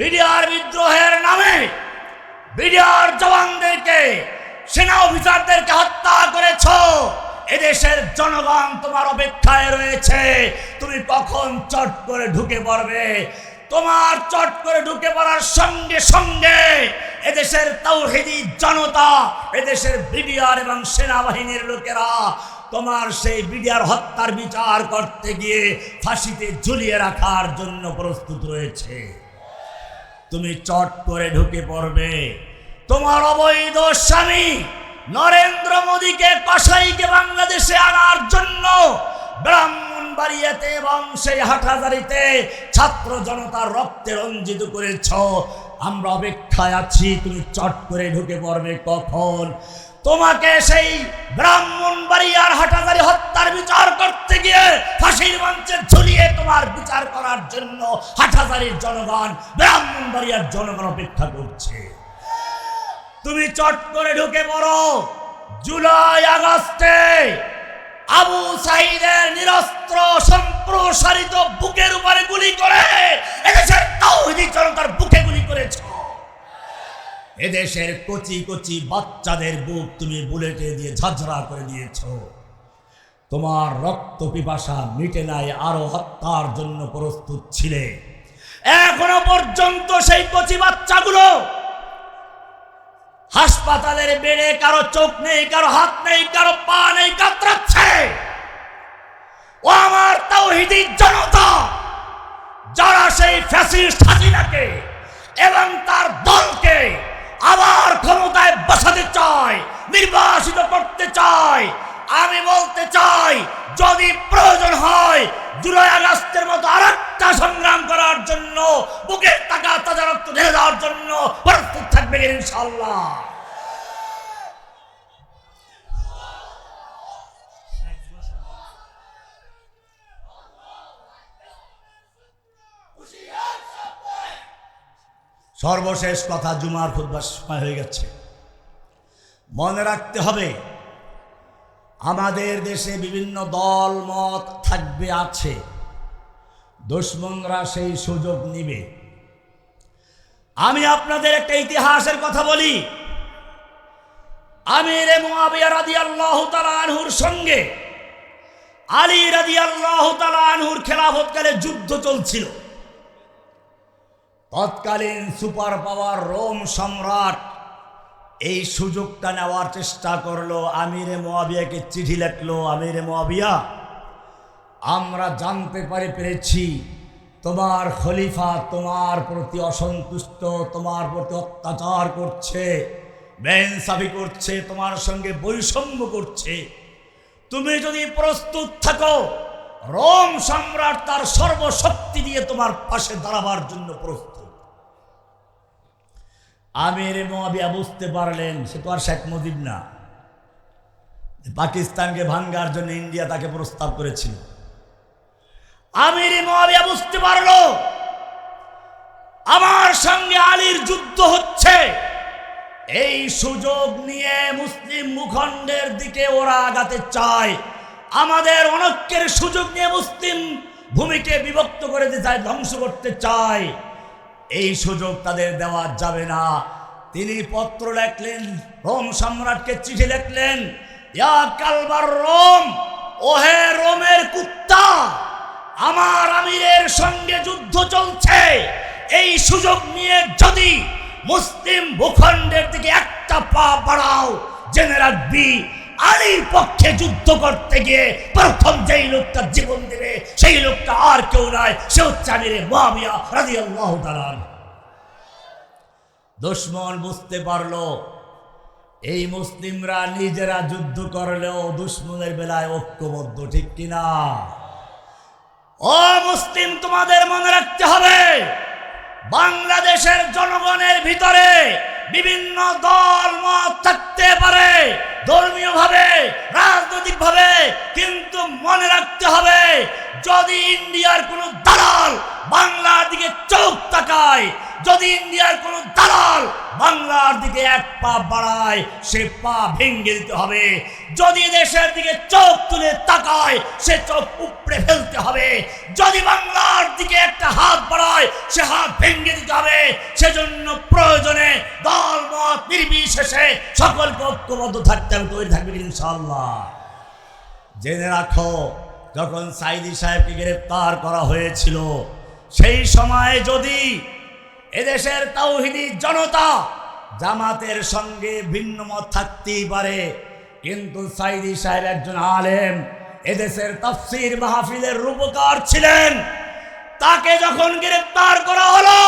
BDR বিদ্রোহের নামে BDR জওয়ানদেরকে, সেনা অফিসারদেরকে হত্যা করেছ। এদেশের জনগণ তোমার অপেক্ষায় রয়েছে। তুমি কখন চট করে ঢুকে পড়বে? তোমার চট করে ঢুকে পড়ার সঙ্গে সঙ্গে এদেশের তৌহিদি জনতা, এদেশের বিডিআর এবং সেনাবাহিনীর লোকেরা তোমার সেই বিডিআর হত্যার বিচার করতে গিয়ে ফাঁসিতে ঝুলিয়ে রাখার জন্য প্রস্তুত রয়েছে। তুমি চট করে ঢুকে পড়বে। তোমার অবৈধ স্বামী নরেন্দ্র মোদীকে কসাইকে বাংলাদেশে আনার জন্য ব্রাহ্মণবাড়িয়াতে এবং সেই হাটাদারিতে ছাত্র জনতার রক্তে রঞ্জিত করেছ। আমরা অপেক্ষায় আছি, তুমি চট করে ঢুকে পড়বে কখন? তোমাকে সেই ব্রাহ্মণবাড়িয়ার হাটাজারি হত্যার বিচার করতে গিয়ে ফাঁসির মঞ্চে ঝুলিয়ে তোমার বিচার করার জন্য হাটাজারির জনগণ ব্রাহ্মণবাড়িয়ার জনগণ অপেক্ষা করছে। তুমি চট করে ঢুকে পড়ো। জুলাই আগস্টে আবু সাইদের নিরস্ত্র সম্প্রসারিত বুকের এদেশের কচি কচি বাচ্চাদের বুক তুমি বুলেটে দিয়ে ঝাঁঝরা করে দিয়েছ। তোমার রক্ত পিপাসা মিটে নাই, আরও হত্যার জন্য প্রস্তুত ছিলে। এখনও পর্যন্ত সেই কচি বাচ্চাগুলো হাসপাতালের বেড়ে কারও চোখ নেই, কারও হাত নেই, কারও পা নেই, কাতরাচ্ছে। ও আমার তাওহিদি জনতা, যারা সেই ফ্যাসিস্ট হাসিনাকে এবং তার দলকে আবার ক্ষমতায় বসাতে চায় নির্বাসিত করতে চায় আমি বলতে চাই, যদি প্রয়োজন হয় জুলাই আগস্টের মতো আরেকটা সংগ্রাম করার জন্য, বুকের টাকা তাজা রক্ত ঢেলে দেওয়ার জন্য প্রস্তুত থাকবেন ইনশাল্লাহ সর্বশেষ কথা জুমার সময় হয়ে গেছে। মনে রাখতে হবে, আমাদের দেশে বিভিন্ন দল, মত থাকবে, আছে। দুশ্মনরা সেই সুযোগ নিবে। আমি আপনাদের একটা ইতিহাসের কথা বলি। আমির আনহুর সঙ্গে আলী রাদিয়াল্লাহু তাআলা আনহুর খেলাফতকালে যুদ্ধ চলছিল। তৎকালীন সুপার পাওয়ার রোম সম্রাট এই সুযোগটা নেওয়ার চেষ্টা করল, আমিরে মোয়াবিয়াকে চিঠি লেখলো, আমিরে মোয়াবিয়া, আমরা জানতে পারে পেরেছি, তোমার খলিফা তোমার প্রতি অসন্তুষ্ট, তোমার প্রতি অত্যাচার করছে বেনসাফি করছে, তোমার সঙ্গে বৈষম্য করছে। তুমি যদি প্রস্তুত থাকো, রোম সম্রাট তার সর্বশক্তি দিয়ে তোমার পাশে দাঁড়াবার জন্য প্রস্তুত। আমির মোয়াবিয়া বুঝতে পারলেন, সে তো আর শেখ মুজিব না। পাকিস্তানকে ভাঙ্গার জন্য ইন্ডিয়া তাকে প্রস্তাব করেছিল। আমির মোয়াবিয়া বুঝতে পারল, আমার সঙ্গে আলীর যুদ্ধ হচ্ছে। এই সুযোগ নিয়ে মুসলিম মুখণ্ডের দিকে ওরা আগাতে চায়। আমাদের অনক্যের সুযোগ নিয়ে মুসলিম ভূমিকে বিভক্ত করে দিতে চায়, ধ্বংস করতে চায়। এই সুযোগ তাদের দেওয়া যাবে না। তিনি পত্র লেখলেন, রোম সম্রাটকে চিঠি লিখলেন, ইয়া কালবার রোম, ওহে রোমের কুত্তা, আমার আমিরের সঙ্গে যুদ্ধ চলছে। এই সুযোগ নিয়ে যদি মুসলিম ভূখণ্ডের দিকে একটা পা বাড়াও, জেনে রাখবি আলীর পক্ষে যুদ্ধ করতে গিয়ে প্রথম যেই লোকটা জীবন দেবে, সেই লোকটা আর কেউ নয়, সে হচ্ছে। দুশ্মন বুঝতে পারল, এই মুসলিমরা নিজেরা যুদ্ধ করলেও দুশ্মনের বেলায় ঐক্যবদ্ধ, ঠিক কিনা ও মুসলিম, তোমাদের মনে রাখতে হবে, বাংলাদেশের জনগণের ভিতরে বিভিন্ন দল মত থাকতে পারে ধর্মীয় ভাবে রাজনৈতিক ভাবে কিন্তু মনে রাখতে হবে, যদি ইন্ডিয়ার কোনো দালাল বাংলার দিকে চোখ তাকায়, যদি ইন্ডিয়ার কোনো দালাল বাংলার দিকে এক পা বাড়ায়, সে পা ভেঙে দিতে হবে। যদি দেশের দিকে চোখ তুলে তাকায়, সে চোখ উপড়ে ফেলতে হবে। যদি দিকে একটা হাত বাড়ায়, সে হাত ভেঙে দিতে হবে। সেজন্য প্রয়োজনে দল, মত, নির্বিশেষে সকলকে ঐক্যবদ্ধ থাকতে হবে, তৈরি থাকবে ইনশাল্লাহ জেনে রাখো, যখন সাইদি সাহেবকে গ্রেপ্তার করা হয়েছিল, সেই সময়ে যদি এদেশের তাওহিদি জনতা জামাতের সঙ্গে ভিন্ন মত থাকতেই পারে, কিন্তু সাইদি সাহেব একজন আলেম, এদেশের তফসির মাহফিলের রূপকার ছিলেন। তাকে যখন গ্রেপ্তার করা হলো,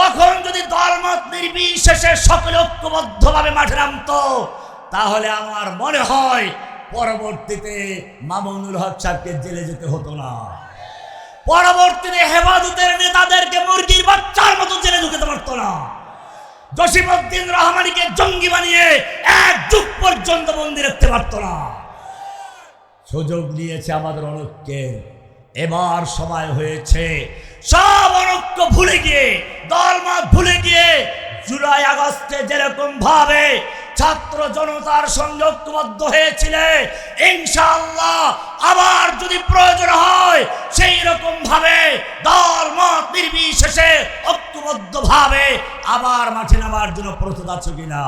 তখন যদি দলমত নির্বিশেষে সকলে ঐক্যবদ্ধভাবে মাঠে নামতো, তাহলে আমার মনে হয় পরবর্তীতে মামুনুল হক সাহেবকে জেলে যেতে হতো না। পরবর্তীতে হেফাজতের নেতাদেরকে মুরগির বাচ্চার মতো জেলে ঢুকে পারতো না। জসিমউদ্দিন রহমানিকে জঙ্গি বানিয়ে এক যুগ পর্যন্ত বন্দি রাখতে পারতো না। সুযোগ নিয়েছে আমাদের অনৈক্যে এবার সময় হয়েছে। সব অনৈক্য ভুলে গিয়ে, দলমত ভুলে গিয়ে জুলাই আগস্টে যেরকম ভাবে ছাত্র জনতার সঙ্গে ঐক্যবদ্ধ হয়েছিলে, ইনশাআল্লাহ আবার যদি প্রয়োজন হয় সেই রকম ভাবে দল মত নির্বিশেষে ঐক্যবদ্ধ ভাবে আবার মাঠে নামার জন্য প্রস্তুত আছো কিনা?